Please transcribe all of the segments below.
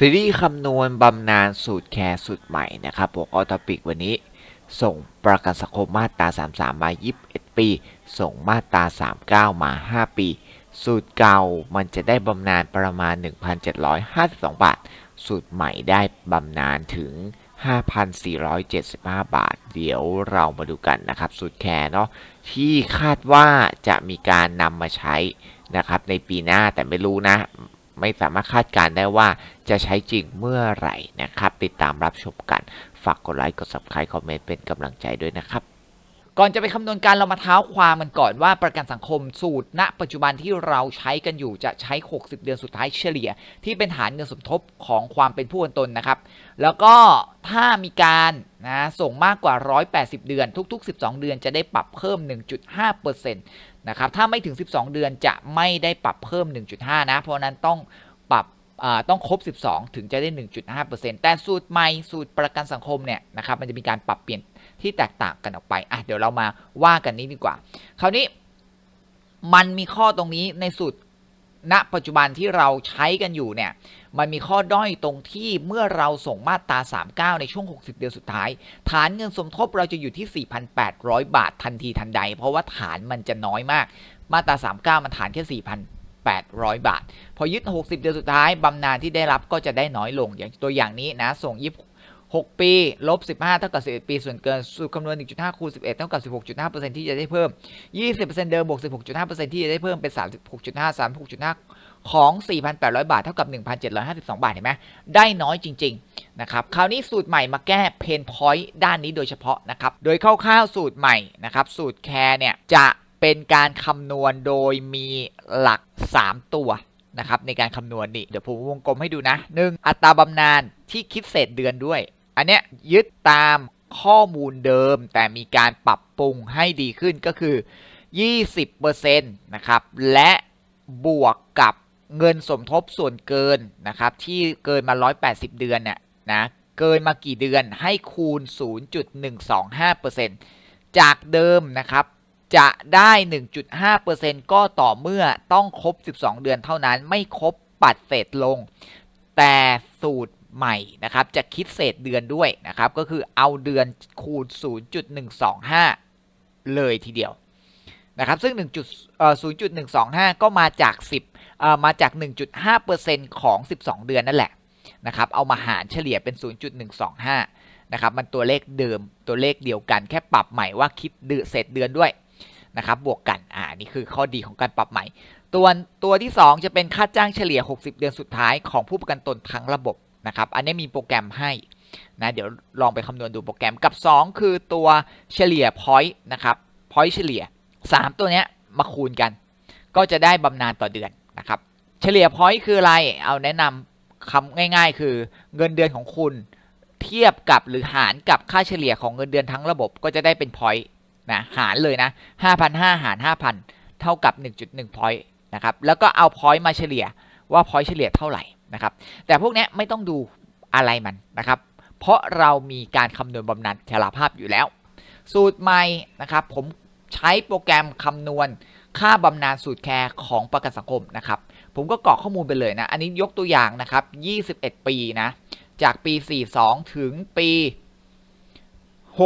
ซีรีส์คำนวณบำนาญสูตรแคร์สูตรใหม่นะครับหัวข้อทอปิกวันนี้ ส่งประกันสังคมมาตรา 33 มา 21 ปี ส่งมาตรา 39 มา 5 ปี สูตรเก่ามันจะได้บำนาญประมาณ 1,752 บาท สูตรใหม่ได้บำนาญถึง 5,475 บาท เดี๋ยวเรามาดูกันนะครับ สูตรแคร์เนาะที่คาดว่าจะมีการนำมาใช้นะครับในปีหน้าแต่ไม่รู้นะ ไม่สามารถคาดการณ์ได้ว่า จะใช้จริงเมื่อไหร่นะครับ ติดตามรับชมกัน ฝากกดไลค์ กด subscribe คอมเมนต์เป็นกำลังใจด้วยนะครับ ก่อนจะไปคำนวณการเรามาเท้าความมันก่อนว่าประกันสังคมสูตร ณ ปัจจุบันที่เราใช้กันอยู่จะใช้ 60 เดือนสุดท้ายเฉลี่ย ที่เป็นฐานเงินสมทบของความเป็นผู้เป็นตนนะครับ แล้วก็ถ้ามีการนะส่งมากกว่า 180 เดือน ทุก ๆ 12 เดือนจะได้ปรับเพิ่ม 1.5%นะครับถ้าไม่ถึง 12 เดือนจะไม่ได้ปรับเพิ่ม 1.5 นะ เพราะนั้นต้องปรับ ต้องครบ 12 ถึงจะได้ 1.5%แต่สูตรใหม่สูตรประกันสังคมเนี่ยนะครับมันจะมีการปรับเปลี่ยนที่แตกต่างกันออกไปอะเดี๋ยวเรามาว่ากันนี้ดีกว่า คราวนี้มันมีข้อตรงนี้ในสูตรณปัจจุบันที่เราใช้กันอยู่เนี่ยมันมีข้อด้อยตรงที่เมื่อเราส่งมาตรา 39 ในช่วง 60 เดือนสุดท้าย ฐานเงินสมทบเราจะอยู่ที่ 4,800 บาททันทีทันใด เพราะว่าฐานมันจะน้อยมาก มาตรา 39 มันฐานแค่ 800 บาท พอยึด 60 เดือนสุดท้ายบำนาญที่ได้รับก็จะได้น้อยลงอย่างตัวอย่างนี้นะส่งยิบ6ปีลบ 15 เท่ากับ 11 ปี ส่วนเกินสูตรคำนวณ 1.5 คูณ 11 เท่ากับ 16.5%ที่จะได้เพิ่ม 20%เดิมบวก 16.5%ที่จะได้เพิ่มเป็น 36.5 36.5 ของ 4,800 บาท เท่ากับ 1,752 บาท เห็นไหม ได้น้อยจริง ๆ นะครับ คราวนี้สูตรใหม่มาแก้เพนพอยต์ด้านนี้โดยเฉพาะนะครับ โดยคร่าวๆสูตรใหม่นะครับ สูตรแคร์เนี่ยจะ เป็นการคำนวณโดยมีหลัก 3 ตัวนะครับในการคำนวณนี่เดี๋ยวผมวงกลมให้ดูนะ 1. อัตราบำนาญที่คิดเศษเดือนด้วย อันเนี้ยยึดตามข้อมูลเดิมแต่มีการปรับปรุงให้ดีขึ้นก็คือ 20%นะครับ และบวกกับเงินสมทบส่วนเกินนะครับ ที่เกินมา 180 เดือนเนี่ยนะเกินมากี่เดือนให้คูณ 0.125%จากเดิมนะครับ จะได้ 1.5%ก็ต่อเมื่อต้องครบ 12 เดือนเท่านั้นไม่ครบปัดเศษลง แต่สูตรใหม่นะครับ จะคิดเศษเดือนด้วยนะครับ ก็คือเอาเดือนคูณ 0.125 เลยทีเดียวนะครับซึ่ง1จุดเอ่อ0.125 ก็มาจาก 10เอ่อมาจาก 1.5%ของ 12 เดือนนั่นแหละนะครับเอามาหารเฉลี่ยเป็น 0.125 นะครับมันตัวเลขเดิมตัวเลขเดียวกันแค่ปรับใหม่ว่าคิดเดือเศษเดือนด้วย นะครับบวกกันอ่านี่คือข้อดีของการปรับใหม่ ตัวตัวที่ 2 จะเป็นค่าจ้างเฉลี่ย 60 เดือนสุดท้ายของผู้ประกันตนทั้งระบบนะครับอันนี้มีโปรแกรมให้นะเดี๋ยวลองไปคำนวณดูโปรแกรมกับ 2 คือตัวเฉลี่ย point นะครับ point เฉลี่ย 3 ตัวเนี้ยมาคูณกัน ก็จะได้บำนาญต่อเดือนนะครับเฉลี่ย point คืออะไรเอาแนะนำคำง่าย ๆ คือเงินเดือนของคุณเทียบกับหรือหารกับค่าเฉลี่ยของเงินเดือนทั้งระบบก็จะได้เป็น point นะหารเลยนะ5,500 หาร 5,000 เท่ากับ 1.1 point นะครับแล้วก็เอา point มาเฉลี่ยว่า point เฉลี่ยเท่าไหร่นะครับแต่พวกนี้ไม่ต้องดูอะไรมันนะครับเพราะเรามีการคำนวณบำนาญชราภาพอยู่แล้ว สูตรใหม่นะครับผมใช้โปรแกรมคำนวณค่าบำนาญสูตรแคร์ของประกันสังคมนะครับผมก็กรอกข้อมูลไปเลยนะ อันนี้ยกตัวอย่างนะครับ 21 ปีนะ จากปี 42 ถึงปี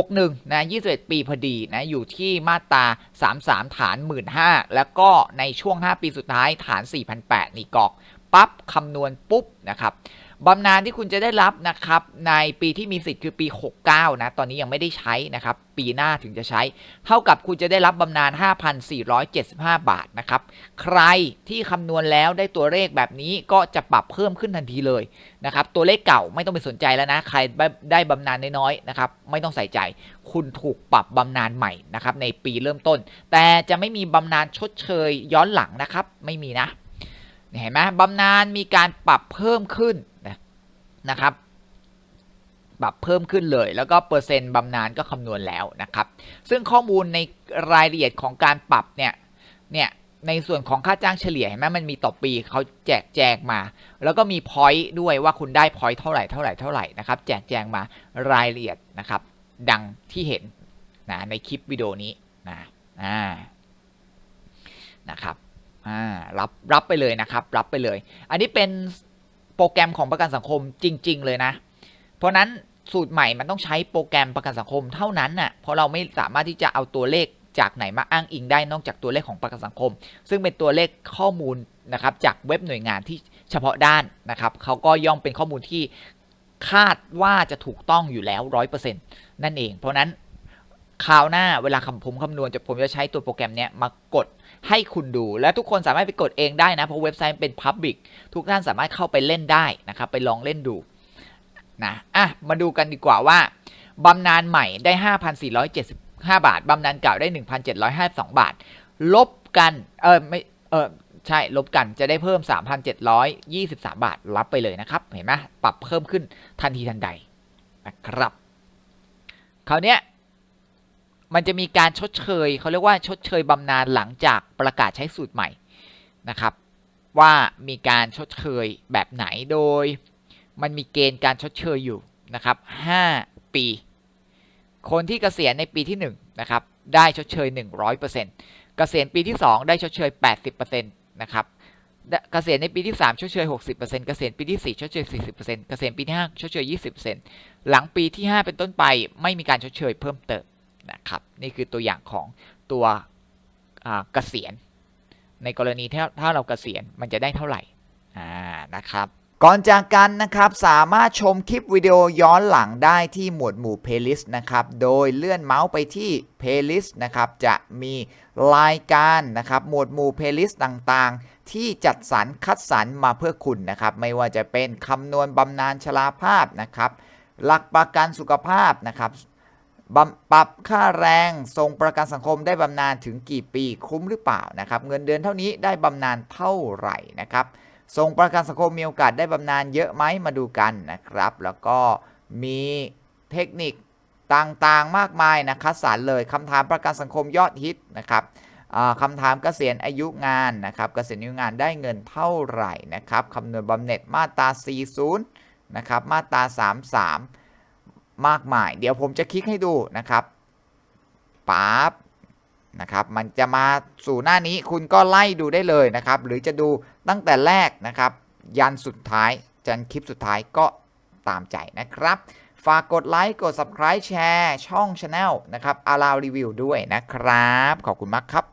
61นะ21 ปีพอดีนะอยู่ที่มาตรา 33 ฐาน 15,000 แล้วก็ในช่วง 5 ปีสุดท้ายฐาน 4,800 นี่กอก ปั๊บคำนวณปุ๊บนะครับ บำนาญที่คุณจะได้รับนะครับในปีที่มีสิทธิ์คือปี 69 นะ ตอนนี้ยังไม่ได้ใช้นะครับ ปีหน้าถึงจะใช้ เท่ากับคุณจะได้รับบำนาญ 5,475 บาทนะครับ ใครที่คำนวณแล้วได้ตัวเลขแบบนี้ก็จะปรับเพิ่มขึ้นทันทีเลยนะครับ ตัวเลขเก่าไม่ต้องไปสนใจแล้วนะ ใครได้บำนาญน้อยๆนะครับ ไม่ต้องใส่ใจ คุณถูกปรับบำนาญใหม่นะครับในปีเริ่มต้น แต่จะไม่มีบำนาญชดเชยย้อนหลังนะครับ ไม่มีนะ เห็นไหมบำนาญมีการปรับเพิ่มขึ้นนะครับ ปรับเพิ่มขึ้นเลย แล้วก็เปอร์เซ็นต์บำนาญก็คำนวณแล้วนะครับ ซึ่งข้อมูลในรายละเอียดของการปรับเนี่ยเนี่ยในส่วนของค่าจ้างเฉลี่ยเห็นไหมมันมีต่อปีเขาแจกแจงมา แล้วก็มีพอยต์ด้วยว่าคุณได้พอยต์เท่าไหร่เท่าไหร่เท่าไหร่นะครับ แจกแจงมารายละเอียดนะครับ ดังที่เห็นนะในคลิปวิดีโอนี้นะอ่านะครับ อ่ารับรับไปเลยนะครับ รับไปเลย อันนี้เป็นโปรแกรมของประกันสังคมจริง ๆ เลยนะ เพราะนั้นสูตรใหม่มันต้องใช้โปรแกรมประกันสังคมเท่านั้นน่ะเพราะเราไม่สามารถที่จะเอาตัวเลขจากไหนมาอ้างอิงได้นอกจากตัวเลขของประกันสังคม ซึ่งเป็นตัวเลขข้อมูลนะครับจากเว็บหน่วยงานที่เฉพาะด้านนะครับเขาก็ย่อมเป็นข้อมูลที่คาดว่าจะถูกต้องอยู่แล้วร้อยเปอร์เซ็นต์นั่นเอง เพราะฉะนั้นคราวหน้าเวลาคำผมคำนวณจะผมจะใช้ตัวโปรแกรมเนี้ยมากด ให้คุณดู และทุกคนสามารถไปกดเองได้นะ เพราะเว็บไซต์เป็น Public ทุกท่านสามารถเข้าไปเล่นได้นะครับ ไปลองเล่นดูนะอะมาดูกันดีกว่าว่าบำนาญใหม่ได้ 5,475 บาทบำนาญเก่าได้ 1,752 บาท ลบกันเออไม่เออใช่ลบกันจะได้เพิ่ม 3,723 บาทรับไปเลยนะครับ เห็นไหมปรับเพิ่มขึ้นทันทีทันใดนะครับคราวเนี้ย มันจะมีการชดเชยเขาเรียกว่าชดเชยบำนาญหลังจากประกาศใช้สูตรใหม่นะครับ ว่ามีการชดเชยแบบไหนโดย มันมีเกณฑ์การชดเชยอยู่นะครับ 5 ปี คนที่เกษียณในปีที่1นะครับได้ชดเชย 100%เกษียณปีที่ 2 ได้ชดเชย 80%นะครับเกษียณในปีที่ 3 ชดเชย 60%เกษียณปีที่ 4 ชดเชย 40%เกษียณปีที่ 5 ชดเชย 20%หลังปีที่ 5 เป็นต้นไปไม่มีการชดเชยเพิ่มเติม นะครับนี่คือตัวอย่างของตัวเกษียณ ในกรณีถ้าถ้าเราเกษียณมันจะได้เท่าไหร่นะครับก่อนจากกันนะครับสามารถชมคลิปวิดีโอย้อนหลังได้ที่หมวดหมู่ playlist นะครับโดยเลื่อนเมาส์ไปที่ playlist นะครับจะมีรายการนะครับหมวดหมู่ playlist ต่างๆ ที่จัดสรรคัดสรรมาเพื่อคุณนะครับไม่ว่าจะเป็นคำนวณบำนาญชราภาพนะครับหลักประกันสุขภาพนะครับ ปรับค่าแรงทรงประกันสังคมได้บำนาญถึงกี่ปีคุ้มหรือเปล่านะครับ เงินเดือนเท่านี้ได้บำนาญเท่าไหร่นะครับส่งประกันสังคมมีโอกาสได้บำนาญเยอะไหมมาดูกันนะครับ แล้วก็มีเทคนิคต่างๆมากมายนะคัดสรรเลยคำถามประกันสังคมยอดฮิตนะครับคำถามเกษียณอายุงานนะครับเกษียณอายุงานได้เงินเท่าไหร่นะครับคำนวณบำเหน็จมาตรา 40 นะครับ มาตรา 33 มากมาย เดี๋ยวผมจะคลิกให้ดูนะครับปั๊บนะครับมันจะมาสู่หน้านี้คุณก็ไล่ดูได้เลยนะครับ หรือจะดูตั้งแต่แรกนะครับ ยันสุดท้ายจนคลิปสุดท้ายก็ตามใจนะครับ ฝากกดไลค์กด subscribe แชร์ ช่อง Channel นะครับอารารีวิวด้วยนะครับ ขอบคุณมากครับ